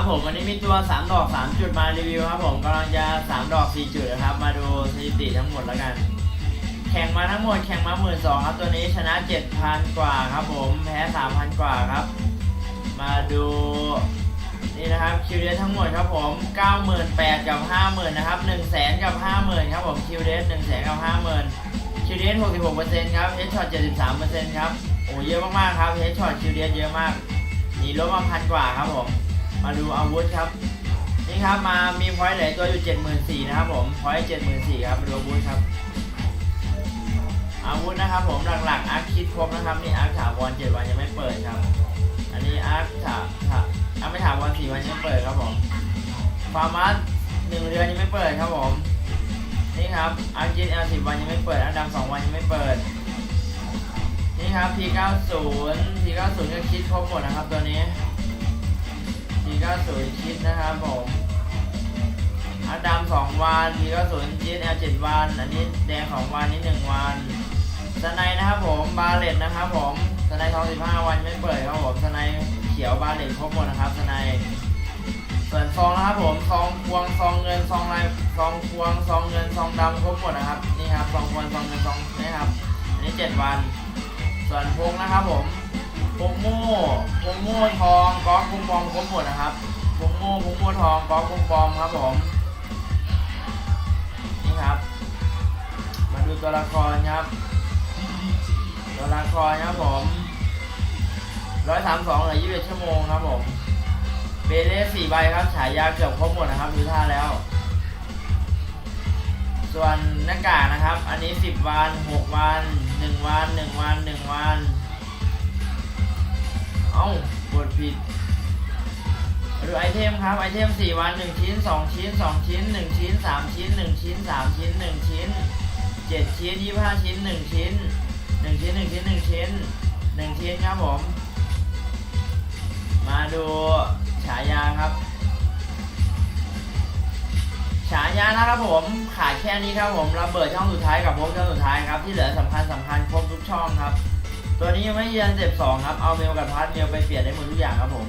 ครับผมวันนี้มีตัว 3 ดอก 3 จุดมารีวิวครับผมกำลังจะ 3 ดอก 4 จุดนะครับ มาดูสถิติทั้งหมดแล้วกัน แข่งมาทั้งหมดแข่งมาหมื่นสองครับตัวนี้ชนะ 7,000 กว่าครับผมแพ้ 3,000 กว่าครับ มาดูนี่นะครับคิวเดสทั้งหมดครับผม98,000กับ 50,000นะครับ100,000กับ 50,000ครับผมคิวเดส100,000กับ50,000คิวเดส66%ครับเฮดช็อต73%ครับโอ้เยอะมากๆครับเฮดช็อตคิวเดสเยอะมากหนีลบมาพันกว่าครับผม มาดูอาวุธครับ นี่ครับมามีพอยต์เหลือตัวอยู่ 74,000นะครับผมพอยต์74,000ครับมาดูอาวุธครับ อาวุธนะครับผมหลักๆอาร์คคิดครบนะครับนี่อาร์คถาวรเจ็ดวันยังไม่เปิดครับ อันนี้อาร์คถาถาอาร์คไม่ถาวรสี่วันยังไม่เปิดครับผมฟาร์มัสหนึ่งเดือนยังไม่เปิดครับผมนี่ครับอาร์คจิตเอลสิบวันยังไม่เปิดอาร์คดำสองวันยังไม่เปิดนี่ครับ P90 P90 ก็คิดครบหมดนะครับตัวนี้ P90 คิดนะครับผมอาร์คดำสองวัน P90 จิตเอลเจ็ดวัน อันนี้แดงของวันนี้หนึ่งวันสไนนะครับผมบาเลตนะครับผมสไนด์ทอง15วันไม่เปิดครับผมสไนเขียวบาเลตครบหมดนะครับสไนส่วนซองนะครับผมซองพวงซองเงินซองลายซองพวงซองเงินซองดำครบหมดนะครับนี่ครับซองพวงซองเงินซองนี่ครับอันนี้7วัน ส่วนพงนะครับผม พงโม่พงโม่ทองก๊อกพงปอมครบหมดนะครับพงโม่พงโม่ทองก๊อกพงปอมครับผมนี่ครับ มาดูตัวละครครับ ตัวละครครับผมร้อยสามสองเหลือยี่สิบชั่วโมงครับผมเบเลสสี่ใบครับฉายาเกือบครบหมดนะครับดูท่าแล้ว ส่วนหน้ากากนะครับ อันนี้สิบวันหกวันหนึ่งวันหนึ่งวันหนึ่งวัน อ้ากดผิดมาดูไอเทมครับไอเทมสี่วันหนึ่งชิ้นสองชิ้นสองชิ้นหนึ่งชิ้นสามชิ้นหนึ่งชิ้นสามชิ้นหนึ่งชิ้นเจ็ดชิ้นยี่ห้าชิ้นหนึ่งชิ้นหนึ่งชิ้นหนึ่งชิ้นหนึ่งชิ้นหนึ่งชิ้นครับผม มาดูฉายาครับ ฉายานะครับผมขาดแค่นี้ครับผมระเบิดช่องสุดท้ายกับพบช่องสุดท้ายครับที่เหลือสำคัญสำคัญครบทุกช่องครับ ตัวนี้ยังไม่เยือนเจ็บสองครับ เอาเมลกับพาร์ทเมลไปเปลี่ยนได้หมดทุกอย่างครับผม